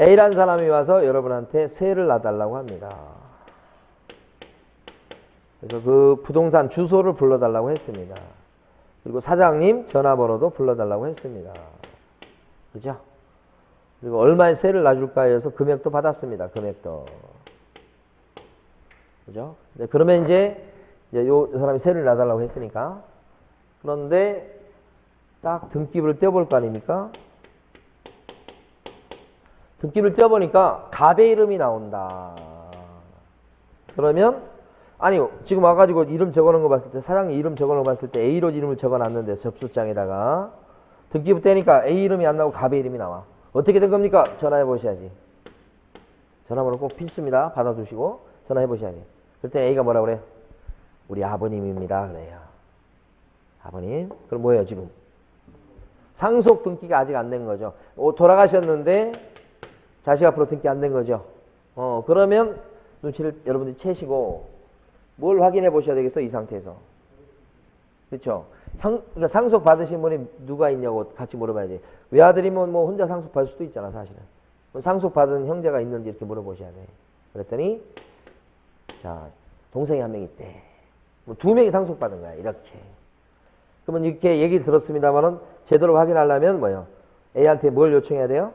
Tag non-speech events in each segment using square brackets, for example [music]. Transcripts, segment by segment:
A라는 사람이 와서 여러분한테 세를 놔달라고 합니다. 그래서 그 부동산 주소를 불러달라고 했습니다. 그리고 사장님 전화번호도 불러달라고 했습니다. 그죠? 그리고 얼마의 세를 놔줄까 해서 금액도 받았습니다. 금액도. 그죠? 네, 그러면 이제, 이제 요 사람이 세를 놔달라고 했으니까. 그런데 딱 등기부를 떼어볼 거 아닙니까? 등기를 떼어보니까 갑의 이름이 나온다. 그러면 아니 지금 와가지고 이름 적어놓은 거 봤을 때 사장님 이름 적어놓은 거 봤을 때 A로 이름을 적어놨는데 접수장에다가 등기부 떼니까 A 이름이 안 나오고 갑의 이름이 나와. 어떻게 된 겁니까? 전화해 보셔야지. 전화번호 꼭 필수입니다. 받아두시고 전화해 보셔야지. 그때 A가 뭐라 그래? 우리 아버님입니다. 그래요. 아버님. 그럼 뭐예요 지금? 상속 등기가 아직 안 된 거죠. 어, 돌아가셨는데 자식 앞으로 등기 안 된 거죠. 어, 그러면 눈치를 여러분들이 채시고 뭘 확인해 보셔야 되겠어, 이 상태에서. 그렇죠? 형, 그러니까 상속 받으신 분이 누가 있냐고 같이 물어봐야지. 외아들이면 뭐 혼자 상속 받을 수도 있잖아, 사실은. 상속 받은 형제가 있는지 이렇게 물어보셔야 돼. 그랬더니 자, 동생이 한 명 있대. 뭐 두 명이 상속 받은 거야, 이렇게. 그러면 이렇게 얘기 들었습니다만은 제대로 확인하려면 뭐예요? A한테 뭘 요청해야 돼요?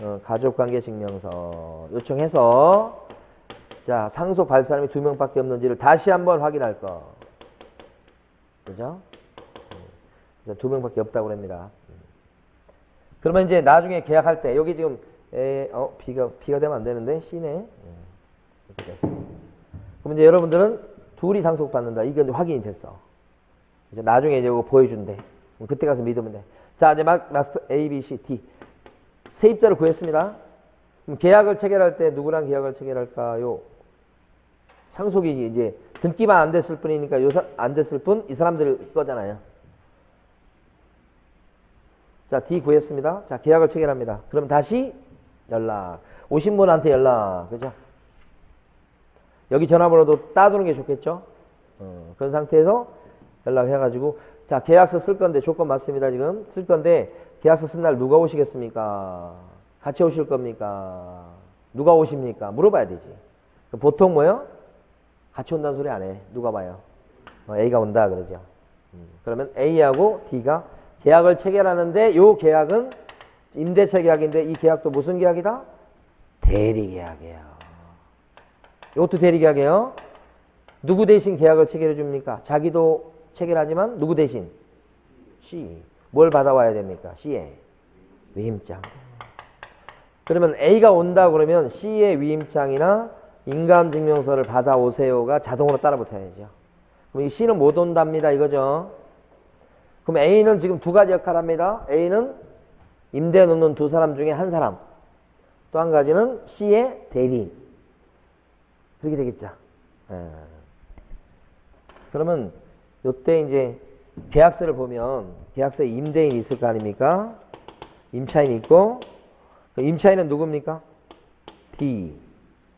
어, 가족관계 증명서 요청해서 자 상속 받을 사람이 두 명밖에 없는지를 다시 한번 확인할 거 그죠? 음, 두 명밖에 없다고 합니다. 음. 그러면 이제 나중에 계약할 때 여기 지금 에, 어 B가 B가 되면 안 되는데 C네. 음. 그럼 이제 여러분들은 둘이 상속 받는다. 이게 이제 확인이 됐어. 이제 나중에 이제 보여준대. 그때 가서 믿으면 돼. 자 이제 막 라스트 A, B, C, D. 세입자를 구했습니다. 계약을 체결할 때 누구랑 계약을 체결할까요? 상속이 이제 등기만 안 됐을 뿐이니까 요사 안 됐을 뿐 이 사람들 거잖아요. 자, D 구했습니다. 자, 계약을 체결합니다. 그럼 다시 연락. 오신 분한테 연락. 그죠? 여기 전화번호도 따두는 게 좋겠죠? 어, 그런 상태에서 연락해가지고 자, 계약서 쓸 건데 조건 맞습니다. 지금 쓸 건데 계약서 쓴 날 누가 오시겠습니까? 같이 오실 겁니까? 누가 오십니까? 물어봐야 되지. 보통 뭐요? 같이 온다는 소리 안 해. 누가 봐요? 어, A가 온다 그러죠. 음, 그러면 A하고 D가 계약을 체결하는데 요 계약은 임대차 계약인데 이 계약도 무슨 계약이다? 대리 계약이에요. 이것도 대리 계약이에요. 누구 대신 계약을 체결해 줍니까? 자기도 체결하지만 누구 대신? C. 뭘 받아와야 됩니까? C의 위임장. 그러면 A가 온다 그러면 C의 위임장이나 인감증명서를 받아오세요가 자동으로 따라 붙어야죠. 그럼 이 C는 못 온답니다. 이거죠. 그럼 A는 지금 두 가지 역할을 합니다. A는 임대 놓는 두 사람 중에 한 사람. 또 한 가지는 C의 대리인. 그렇게 되겠죠. 예. 그러면 요때 이제 계약서를 보면 계약서에 임대인이 있을 거 아닙니까? 임차인이 있고 그 임차인은 누굽니까? D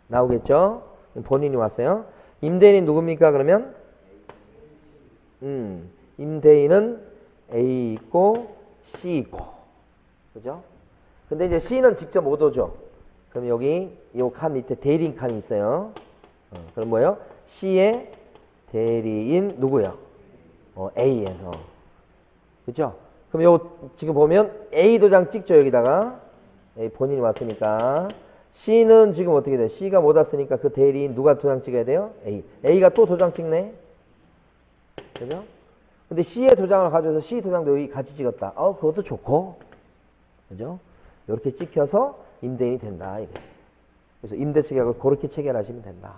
나오겠죠? 본인이 왔어요. 임대인이 누굽니까? 그러면 음, 임대인은 A 있고 C 있고 그죠? 근데 이제 C는 직접 못 오죠. 그럼 여기 이 칸 밑에 대리인 칸이 있어요. 어, 그럼 뭐예요? C의 대리인 누구요? 어, A에서. 그죠? 그럼 요 지금 보면 A 도장 찍죠, 여기다가. A 본인이 왔으니까. C는 지금 어떻게 돼요? C가 못 왔으니까 그 대리인 누가 도장 찍어야 돼요? A. A가 또 도장 찍네? 그죠? 근데 C의 도장을 가져서 C 도장도 여기 같이 찍었다. 어, 그것도 좋고. 그죠? 이렇게 찍혀서 임대인이 된다. 이거지. 그래서 임대차 계약을 그렇게 체결하시면 된다.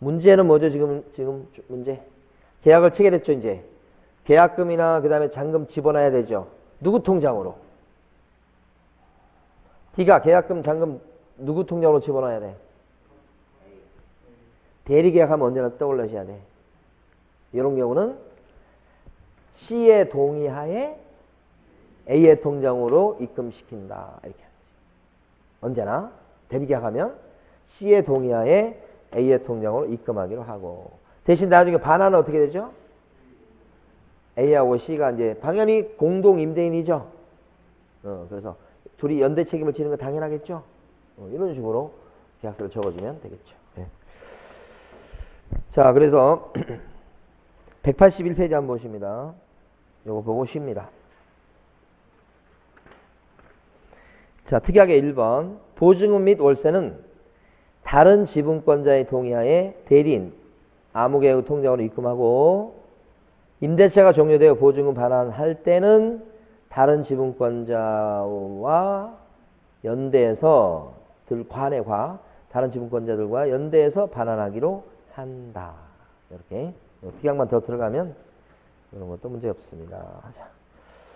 문제는 뭐죠? 지금, 지금 문제? 계약을 체결했죠, 이제. 계약금이나 그 다음에 잔금 집어넣어야 되죠. 누구 통장으로? D가 계약금, 잔금 누구 통장으로 집어넣어야 돼? 대리 계약하면 언제나 떠올려셔야 돼. 이런 경우는 C의 동의하에 A의 통장으로 입금시킨다. 이렇게 하죠. 언제나 대리 계약하면 C의 동의하에 A의 통장으로 입금하기로 하고 대신 나중에 반환은 어떻게 되죠? A하고 C가 이제 당연히 공동 임대인이죠. 어, 그래서 둘이 연대 책임을 지는 건 당연하겠죠. 어, 이런 식으로 계약서를 적어주면 되겠죠. 예. 자, 그래서 [clears throat] 181페이지 한번 보십니다. 요거 보고 쉽니다. 자, 특이하게 1번. 보증금 및 월세는 다른 지분권자의 동의하에 대리인, 아무개의 통장으로 입금하고 임대차가 종료되어 보증금 반환할 때는 다른 지분권자와 연대해서 들 관의 과 다른 지분권자들과 연대해서 반환하기로 한다. 이렇게 특약만 더 들어가면 이런 것도 문제 없습니다. 자.